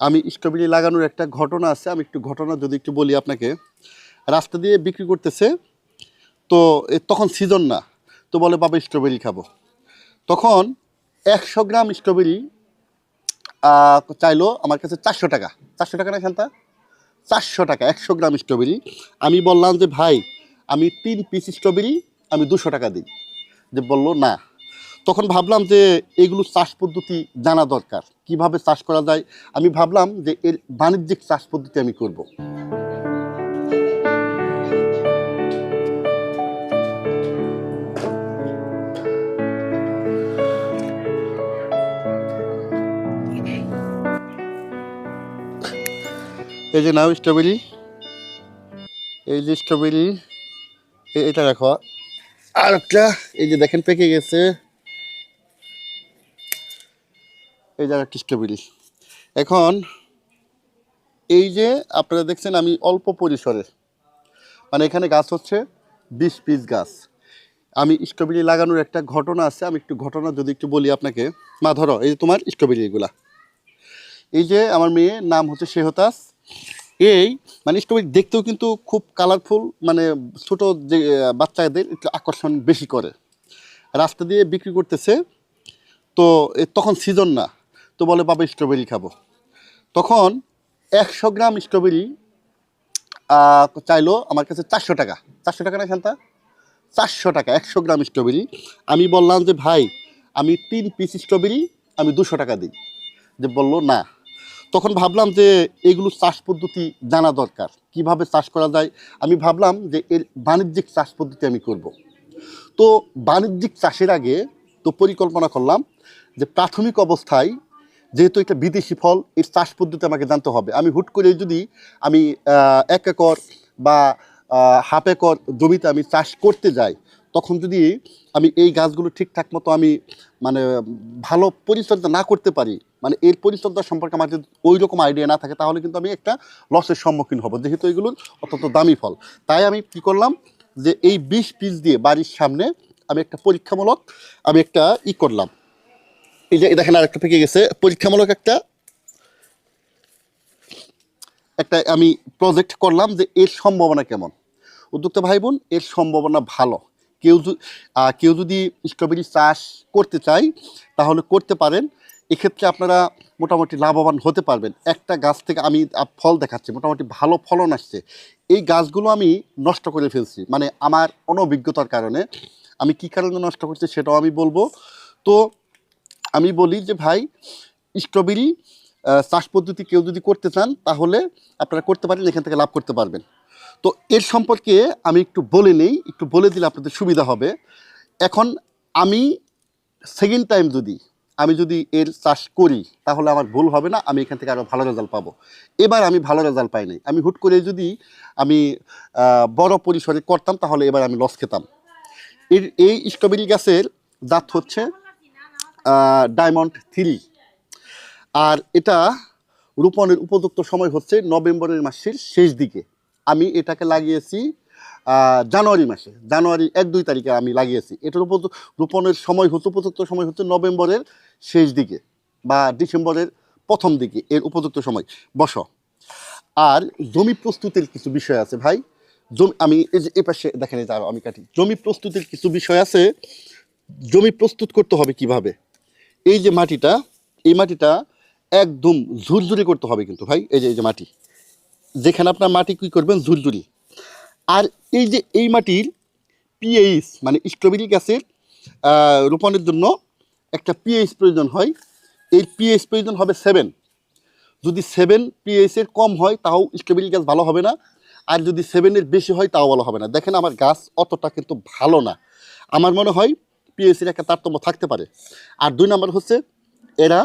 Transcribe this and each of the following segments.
আমি স্ট্রবেরি লাগানোর একটা ঘটনা আছে, আমি একটু ঘটনা যদি একটু বলি আপনাকে। রাস্তা দিয়ে বিক্রি করতেছে, তো তখন সিজন না, তো বলে, বাবা, স্ট্রবেরি খাব। তখন একশো গ্রাম স্ট্রবেরি চাইলো আমার কাছে চারশো টাকা। চারশো টাকা না খান্তা চারশো টাকা, একশো গ্রাম স্ট্রবেরি। আমি বললাম যে, ভাই, আমি তিন পিস স্ট্রবেরি, আমি দুশো টাকা দিই। যে বলল, না। তখন ভাবলাম যে এগুলো চাষ পদ্ধতি জানা দরকার। কীভাবে চাষ করা যায়? আমি ভাবলাম যে এর বাণিজ্যিক চাষ পদ্ধতি আমি করব। এই যে নাও স্ট্রবেরি। এই যে স্ট্রবেরি। এটা দেখো আর একটা এই যে দেখেন পেকে গেছে। এই একটা স্ট্রবেরি এখন, এই যে আপনারা দেখছেন আমি অল্প পরিসরে মানে এখানে গাছ হচ্ছে বিশ পিস গাছ। আমি স্ট্রবেরি লাগানোর একটা ঘটনা আছে, আমি একটু ঘটনা যদি একটু বলি আপনাকে। মা, ধরো, এই যে তোমার স্ট্রবেরিগুলা এই যে আমার মেয়ে, নাম হচ্ছে শেহতাস এই মানে স্ট্রবেরি দেখতেও কিন্তু খুব কালারফুল মানে ছোট যে বাচ্চাদের একটু আকর্ষণ বেশি করে। রাস্তা দিয়ে বিক্রি করতেছে, তো তখন সিজন না। তো বলে, বাবা স্ট্রবেরি খাব। তখন একশো গ্রাম স্ট্রবেরি চাইলো আমার কাছে চারশো টাকা। চারশো টাকা না খান্তা চারশো টাকা, একশো গ্রাম স্ট্রবেরি আমি বললাম যে, ভাই, আমি তিন পিস স্ট্রবেরি আমি দুশো টাকা দিই। যে বলল, না। তখন ভাবলাম যে, এগুলো চাষ পদ্ধতি জানা দরকার। কীভাবে চাষ করা যায়? আমি ভাবলাম যে, এর বাণিজ্যিক চাষ পদ্ধতি আমি করব। তো বাণিজ্যিক চাষের আগে তো পরিকল্পনা করলাম যে, প্রাথমিক অবস্থায় যেহেতু এটা বিদেশি ফল, এর চাষ পদ্ধতি আমাকে জানতে হবে। আমি হুট করে যদি আমি এক একর বা হাফ একর জমিতে আমি চাষ করতে যাই, তখন যদি আমি এই গাছগুলো ঠিকঠাক মতো আমি মানে ভালো পরিচর্যা না করতে পারি মানে এর পরিচর্যা সম্পর্কে আমার যদি ওই রকম আইডিয়া না থাকে, তাহলে কিন্তু আমি একটা লসের সম্মুখীন হব, যেহেতু এগুলো অত্যন্ত দামি ফল। তাই আমি কি করলাম যে, এই বিশ পিস দিয়ে বাড়ির সামনে আমি একটা পরীক্ষামূলক, আমি একটা ই করলাম। এই দেখেন আর একটা পেকে গেছে। পরীক্ষামূলক একটা একটা আমি প্রজেক্ট করলাম যে এর সম্ভাবনা কেমন। উদ্যোক্তা ভাই বোন এর সম্ভাবনা ভালো। কেউ কেউ যদি স্ট্রবেরি চাষ করতে চায়, তাহলে করতে পারেন। এক্ষেত্রে আপনারা মোটামুটি লাভবান হতে পারবেন। একটা গাছ থেকে আমি ফল দেখাচ্ছি, মোটামুটি ভালো ফলন আসছে। এই গাছগুলো আমি নষ্ট করে ফেলছি। মানে আমার অনভিজ্ঞতার কারণে আমি কী কারণে নষ্ট করছি সেটাও আমি বলব। তো আমি বলি যে ভাই, স্ট্রবেরি চাষ পদ্ধতি কেউ যদি করতে চান, তাহলে আপনারা করতে পারেন, এখান থেকে লাভ করতে পারবেন। তো এর সম্পর্কে আমি একটু বলে নেই, একটু বলে দিলে আপনাদের সুবিধা হবে। এখন আমি সেকেন্ড টাইম যদি আমি যদি এর চাষ করি, তাহলে আমার ভুল হবে না, আমি এখান থেকে আরও ভালো রেজাল্ট পাবো। এবার আমি ভালো রেজাল্ট পাই নাই। আমি হুট করে যদি আমি বড় পরিসরে করতাম, তাহলে এবার আমি লস খেতাম। এর, এই স্ট্রবেরি গাছের জাত হচ্ছে ডায়মন্ড থ্রি আর এটা রোপণের উপযুক্ত সময় হচ্ছে নভেম্বরের মাসের শেষ দিকে। আমি এটাকে লাগিয়েছি জানুয়ারি মাসে। জানুয়ারি এক, দুই তারিখে আমি লাগিয়েছি। এটার উপযুক্ত রোপণের সময় হচ্ছে, উপযুক্ত সময় হচ্ছে নভেম্বরের শেষ দিকে বা ডিসেম্বরের প্রথম দিকে এর উপযুক্ত সময়। বস। আর জমি প্রস্তুতির কিছু বিষয় আছে ভাই। জমি, আমি এই যে এ পাশে দেখেন, এই আমি কাটি। জমি প্রস্তুতির কিছু বিষয় আছে। জমি প্রস্তুত করতে হবে কীভাবে? এই যে মাটিটা, এই মাটিটা একদম ঝুরঝুরি করতে হবে কিন্তু ভাই, এই যে এই যে মাটি। যেখানে আপনার মাটি কী করবেন? ঝুরঝুরি। আর এই যে, এই মাটির পিএইচ মানে স্ট্রবেরি গাছের রোপণের জন্য একটা পিএইচ প্রয়োজন হয়। এই পিএইচ প্রয়োজন হবে সেভেন যদি সেভেন পিএইচের কম হয়, তাও স্ট্রবেরি গাছ ভালো হবে না। আর যদি সেভেনের বেশি হয়, তাও ভালো হবে না। দেখেন আমার গাছ অতটা কিন্তু ভালো না। আমার মনে হয় পিএইচের একটা তারতম্য থাকতে পারে। আর দুই নম্বর হচ্ছে এরা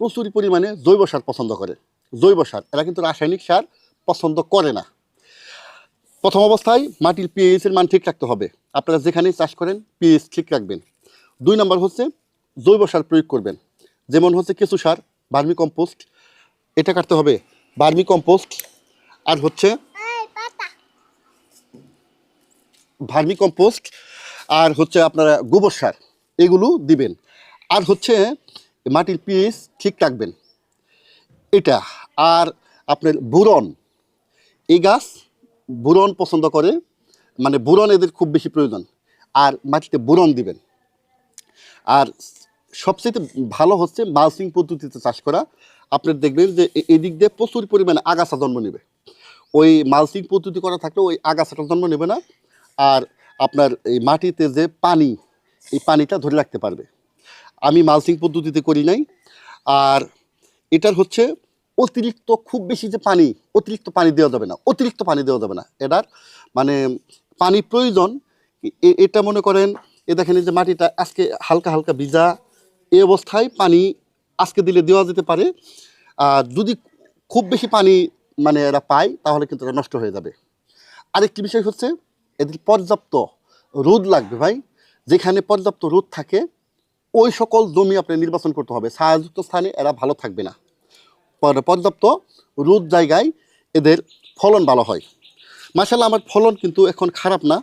প্রচুর পরিমাণে জৈব সার পছন্দ করে। জৈব সার এরা কিন্তু রাসায়নিক সার পছন্দ করে না। প্রথম অবস্থায় মাটির পিএইচ এর মান ঠিক রাখতে হবে। আপনারা যেখানেই চাষ করেন পিএইচ ঠিক রাখবেন। দুই নম্বর হচ্ছে জৈব সার প্রয়োগ করবেন। যেমন হচ্ছে কেঁচু সার ভার্মি কম্পোস্ট এটা কাটতে হবে ভার্মি কম্পোস্ট। আর হচ্ছে ভার্মি কম্পোস্ট আর হচ্ছে আপনারা গোবর সার, এগুলো দিবেন। আর হচ্ছে মাটির পিএইচ ঠিক রাখবেন। এটা, আর আপনার বুরন, এই গাছ বুরন পছন্দ করে মানে বুরন এদের খুব বেশি প্রয়োজন। আর মাটিতে বুরন দিবেন। আর সবচেয়ে ভালো হচ্ছে মালসিং পদ্ধতিতে চাষ করা। আপনার দেখবেন যে এদিক দিয়ে প্রচুর পরিমাণে আগাছা জন্ম নেবে। ওই মালসিং পদ্ধতি করা থাকলে ওই আগাছাটা জন্ম নেবে না। আর আপনার এই মাটিতে যে পানি, এই পানিটা ধরে রাখতে পারবে। আমি মালসিং পদ্ধতিতে করি নাই। আর এটার হচ্ছে অতিরিক্ত খুব বেশি যে পানি, অতিরিক্ত পানি দেওয়া যাবে না, অতিরিক্ত পানি দেওয়া যাবে না। এটার মানে পানি প্রয়োজন এটা মনে করেন, এ দেখেন যে মাটিটা আজকে হালকা হালকা ভিজা এই অবস্থায় পানি আজকে দিলে দেওয়া যেতে পারে। আর যদি খুব বেশি পানি মানে এরা পায়, তাহলে কিন্তু এটা নষ্ট হয়ে যাবে। আরেকটি বিষয় হচ্ছে এদের পর্যাপ্ত রোদ লাগবে ভাই। যেখানে পর্যাপ্ত রোদ থাকে, ওই সকল জমি আপনি নির্বাচন করতে হবে। ছায়াযুক্ত স্থানে এরা ভালো থাকবে না। পর্যাপ্ত রোদ জায়গায় এদের ফলন ভালো হয়। মাসাল্লাহ আমার ফলন কিন্তু এখন খারাপ না।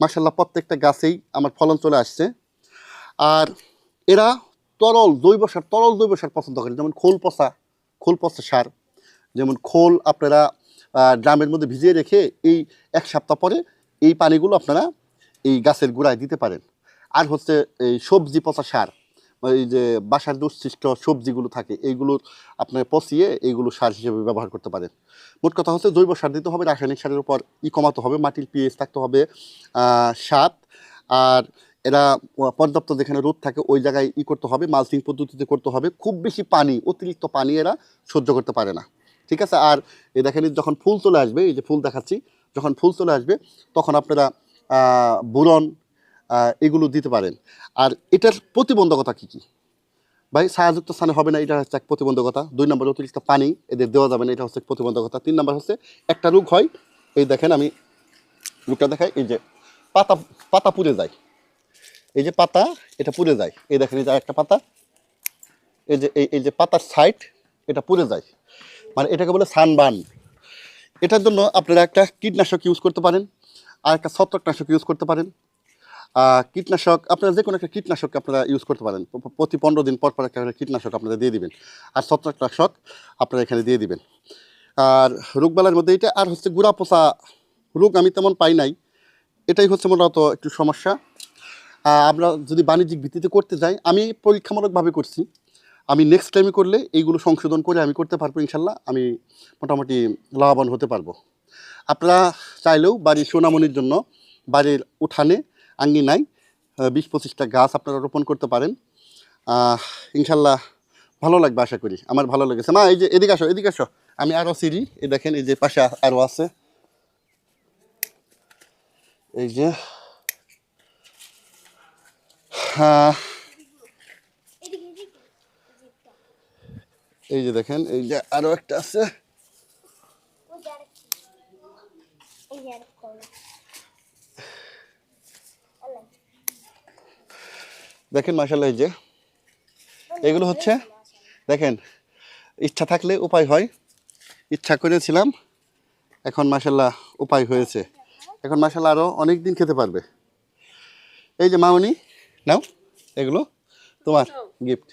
মাসাল্লাহ প্রত্যেকটা গাছেই আমার ফলন চলে আসছে। আর এরা তরল জৈব সার, তরল জৈব সার পছন্দ করে। যেমন খোল পচা খোল পচা সার। যেমন খোল আপনারা ড্রামের মধ্যে ভিজিয়ে রেখে এই এক সপ্তাহ পরে এই পানিগুলো আপনারা এই গাছের গোড়ায় দিতে পারেন। আর হচ্ছে এই সবজি পচা সার এই যে বাসার যে উচ্ছিষ্ট সবজিগুলো থাকে এইগুলোর আপনার পচিয়ে এইগুলো সার হিসেবে ব্যবহার করতে পারেন। মোট কথা হচ্ছে জৈব সার দিতে হবে, রাসায়নিক সারের উপর ই কমাতে হবে, মাটির পিএইচ থাকতে হবে সাত আর এরা পর্যাপ্ত যেখানে রোদ থাকে, ওই জায়গায় ই করতে হবে, মালচিং পদ্ধতিতে করতে হবে। খুব বেশি পানি, অতিরিক্ত পানি এরা সহ্য করতে পারে না। ঠিক আছে? আর এই দেখেন, যখন ফুল চলে আসবে, এই যে ফুল দেখাচ্ছি যখন ফুল চলে আসবে, তখন আপনারা বুরন এগুলো দিতে পারেন। আর এটার প্রতিবন্ধকতা কী কী? ভাই, ছায়াযুক্ত স্থানে হবে না, এটা হচ্ছে এক প্রতিবন্ধকতা। দুই নম্বর অতিরিক্ত পানি, এদের দেওয়া যাবে না, এটা হচ্ছে প্রতিবন্ধকতা। তিন নম্বর হচ্ছে, একটা রোগ হয়, এই দেখেন আমি রোগটা দেখাই, এই যে পাতা পাতা পুড়ে যায়। এই যে পাতা, এটা পুড়ে যায়। এই দেখেন, এই যে একটা পাতা, এই যে এই যে পাতার সাইড এটা পুড়ে যায়। মানে এটাকে বলে সানবার্ন এটার জন্য আপনারা একটা কীটনাশক ইউজ করতে পারেন, আর একটা ছত্রাকনাশক ইউজ করতে পারেন। কীটনাশক, আপনারা যে কোনো একটা কীটনাশক আপনারা ইউজ করতে পারেন। প্রতি পনেরো দিন পর পর একটা কীটনাশক আপনারা দিয়ে দিবেন। আর ছত্রাকনাশক আপনারা এখানে দিয়ে দিবেন। আর রোগবালার মধ্যে এটা, আর হচ্ছে গুড়া পোষা রোগ আমি তেমন পাই নাই। এটাই হচ্ছে মূলত একটু সমস্যা। আমরা যদি বাণিজ্যিক ভিত্তিতে করতে যাই, আমি পরীক্ষামূলকভাবে করছি। আমি নেক্সট টাইমে করলে এইগুলো সংশোধন করে আমি করতে পারব ইনশাল্লাহ। আমি মোটামুটি লাভবান হতে পারব। আপনারা চাইলেও বাড়ির সোনামনির জন্য বাড়ির উঠানে আঙ্গিনায় বিশ পঁচিশটা গাছ আপনারা রোপণ করতে পারেন। ইনশাল্লাহ ভালো লাগবে আশা করি। আমার ভালো লেগেছে। মা, এই যে এদিকে আসো এদিকে আসো। আমি আরও সিঁড়ি, এই দেখেন, এই যে পাশে আরও আছে। এই যে হ্যাঁ এদিকে এদিকে এই যে দেখেন এই যে আরও একটা আছে। দেখেন মাসাল্লাহ এই যে। এগুলো হচ্ছে দেখেন ইচ্ছা থাকলে উপায় হয়। ইচ্ছা করেছিলাম এখন মাসাল্লাহ উপায় হয়েছে। এখন মাসাল্লাহ আরও অনেক দিন খেতে পারবে। এই যে মামনি নাও এগুলো তোমার গিফট